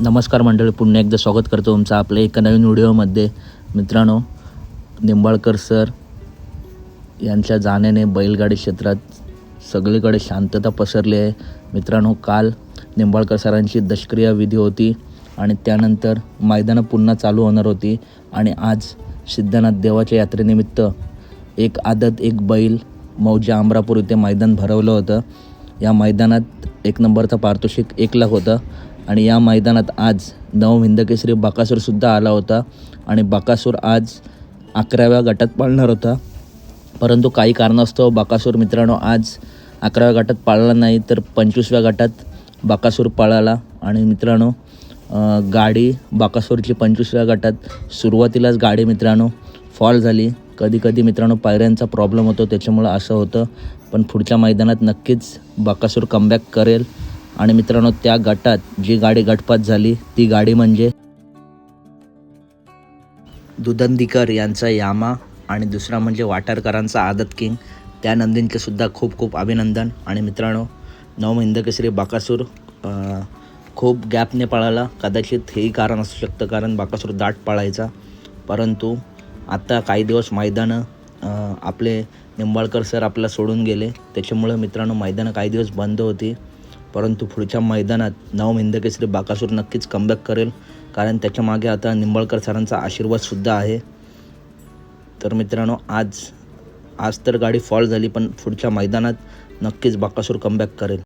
नमस्कार मंडळी पुन्हा एकदा स्वागत करतो तुमचं आपल्या एका नवीन व्हिडिओमध्ये. मित्रांनो निंबाळकर सर यांच्या जाण्याने बैलगाडी क्षेत्रात सगळीकडे शांतता पसरली आहे. मित्रांनो काल निंबाळकर सरांची दशक्रिया विधी होती आणि त्यानंतर मैदानं पुन्हा चालू होणार होती आणि आज सिद्धनाथ देवाच्या यात्रेनिमित्त एक आदत एक बैल मौजा अमरापूर इथे मैदान भरवलं होतं. या मैदानात एक नंबरचा पारितोषिक एक लाख होतं. आणि या मैदानात आज नव हिंदकेसरी बकासूरसुद्धा आला होता आणि बकासूर आज अकराव्या गटात पाळणार होता. परंतु काही कारणास्तव बकासूर मित्रांनो आज अकराव्या गटात पाळला नाही तर पंचवीसव्या गटात बकासूर पळाला. आणि मित्रांनो गाडी बकासूरची पंचवीसव्या गटात सुरुवातीलाच गाडी मित्रांनो फॉल झाली. कधी कधी मित्रांनो पायऱ्यांचा प्रॉब्लेम होतो त्याच्यामुळं असं होतं. पण पुढच्या मैदानात नक्कीच बकासूर कमबॅक करेल. आणि मित्रांनो त्या गटात जी गाडी गटपात झाली ती गाडी म्हणजे दुदंदीकर यांचा यामा आणि दुसरा म्हणजे वाटारकरांचा आदत किंग. त्या नंदींचे सुद्धा खूप खूप अभिनंदन. आणि मित्रांनो नवम हिंदकेसरी बाकासूर खूप गॅपने पळाला. कदाचित हेही कारण असू शकतं कारण बाकासूर दाट पळायचा. परंतु आता काही दिवस मैदानं आपले निंबाळकर सर आपल्याला सोडून गेले. त्याच्यामुळं मित्रांनो मैदानं काही दिवस बंद होती. परंतु पुढच्या मैदानात नवम हिंदकेसरी बाकासूर नक्कीच कमबॅक करेल. कारण त्याच्यामागे आता निंबळकर सरांचा आशीर्वादसुद्धा आहे. तर मित्रांनो आज आज तर गाडी फॉल झाली पण पुढच्या मैदानात नक्कीच बाकासूर कमबॅक करेल.